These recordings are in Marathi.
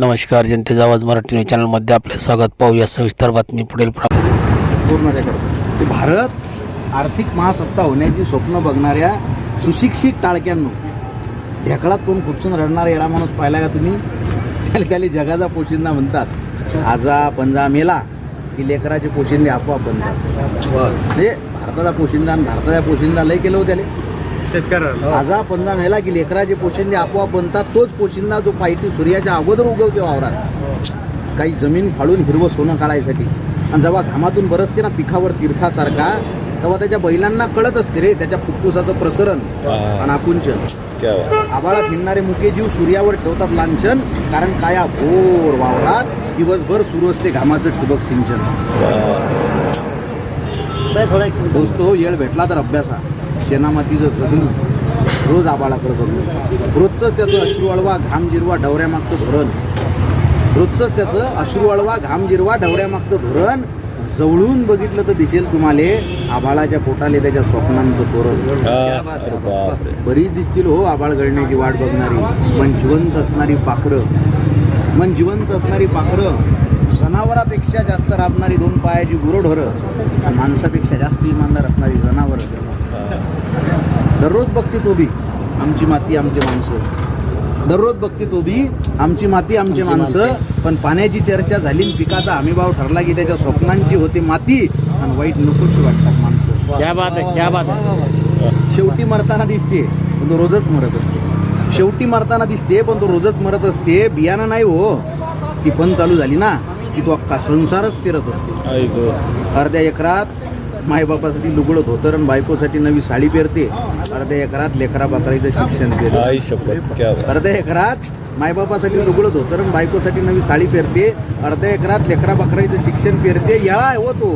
नमस्कार जनतेचा आवाज मराठी न्यूज चॅनलमध्ये आपले स्वागत. पाहूया सविस्तर बातमी पुढील प्रा पूर्ण ते भारत आर्थिक महासत्ता होण्याची स्वप्न बघणाऱ्या सुशिक्षित टाळक्यांनो ढेकळात तोंड खुपसून रडणारा येडा माणूस पाहिला का तुम्ही? त्याला त्याला जगाचा पोशिंदा म्हणतात. आजा पंजा मेला की लेकराचे पोशिंदे आपोआप बनतात. म्हणजे भारताचा पोशिंदा आणि भारताचा पोशिंदा लय केलं हो त्याले. शेतकऱ्याला. आजा पंजा मेला की लेकराचे पोशिंदे आपोआप बनतात तोच पोशिंदा जो पायटी सूर्याच्या अगोदर उगवते वावरात. काही जमीन फाडून हिरवं सोनं काढायसाठी. आणि जेव्हा घामातून बरसते ना पिकावर तीर्थासारखा तेव्हा त्याच्या बैलांना कळत असते रे त्याच्या फुफ्फुसाचं प्रसरण आणि आकुंचन. आबाळात हिंडणारे मुके जीव सूर्यावर ठेवतात लांछन कारण काया भोर वावरात दिवसभर सुरू असते घामाचं ठिबक सिंचन. दोस्तो येळ भेटला तर अभ्यासा शेणामातीचं जगणं रोज आबाळाकडे बघणं. रोजचंच त्याचं अश्रू अळवा घाम जिरवा डवऱ्यामागचं धोरण. रोजचंच त्याचं अश्रू अळवा घाम जिरवा डवऱ्यामागचं धोरण. जवळून बघितलं तर दिसेल तुम्हाला आबाळाच्या पोटाले त्याच्या स्वप्नांचं तोरण. बरीच दिसतील हो आबाळ गळण्याची वाट बघणारी. मन जिवंत असणारी पाखरं. मन जिवंत असणारी पाखरं. जनावरापेक्षा जास्त राबणारी दोन पायाची गुरढोरं. माणसापेक्षा जास्त इमानदार असणारी जनावरं. दररोज बघते तो बी आमची माती आमची माणसं. दररोज बघते तो बी आमची माती आमची माणसं. पण पाण्याची चर्चा झाली पिकाचा हमीभाव ठरला की त्याच्या स्वप्नांची होते माती आणि वाईट नकोशी वाटतात माणसं. क्या बात आहे क्या बात आहे. शेवटी मरताना दिसते पण तो रोजच मरत असते. शेवटी मरताना दिसते पण तो रोजच मरत असते. बियाणं नाही हो. ती पण चालू झाली ना की तो अख्खा संसारच फिरत असते. अर्ध्या एकरात मायबापासाठी लुगडं धोतर आणि बायकोसाठी नवी साडी पेरते. अर्ध्या एकरात लेकरा बाकराचं शिक्षण पेरते अर्ध्या एकरात मायबापासाठी लुगडं धोतर आणि बायकोसाठी नवी साडी पेरते. अर्ध्या एकरात लेकरा बाकराचं शिक्षण पेरते. येळा आहे हो तो.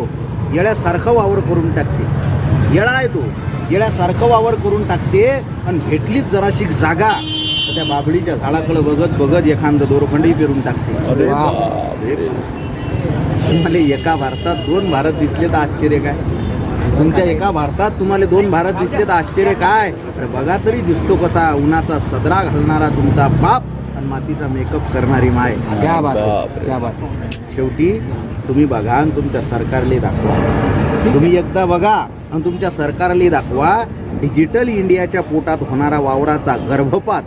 येळ्यासारखं वावर करून टाकते. येळा आहे तो. येळ्यासारखं वावर करून टाकते आणि भेटलीच जराशी जागा. तर त्या बाबळीच्या झाडाकडे बघत बघत एखादं दोरखंडही पेरून टाकते. तुम्हाला एका भारतात दोन भारत दिसले तर आश्चर्य काय? तुमच्या एका भारतात तुम्हाला दोन भारत दिसले तर आश्चर्य काय? अरे बघा तरी दिसतो कसा उन्हाचा सदरा घालणारा तुमचा बाप आणि मातीचा मेकअप करणारी माय. क्या बात क्या बात. शेवटी तुम्ही बघा आणि तुमच्या सरकारले दाखवा. तुम्ही एकदा बघा आणि तुमच्या सरकारले दाखवा डिजिटल इंडियाच्या पोटात होणारा वावराचा गर्भपात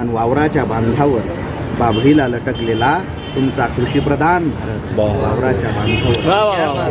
आणि वावराच्या बांधावर बाभळीला लटकलेला तुमचा कृषीप्रधान भारत. वावराच्या बांधावर.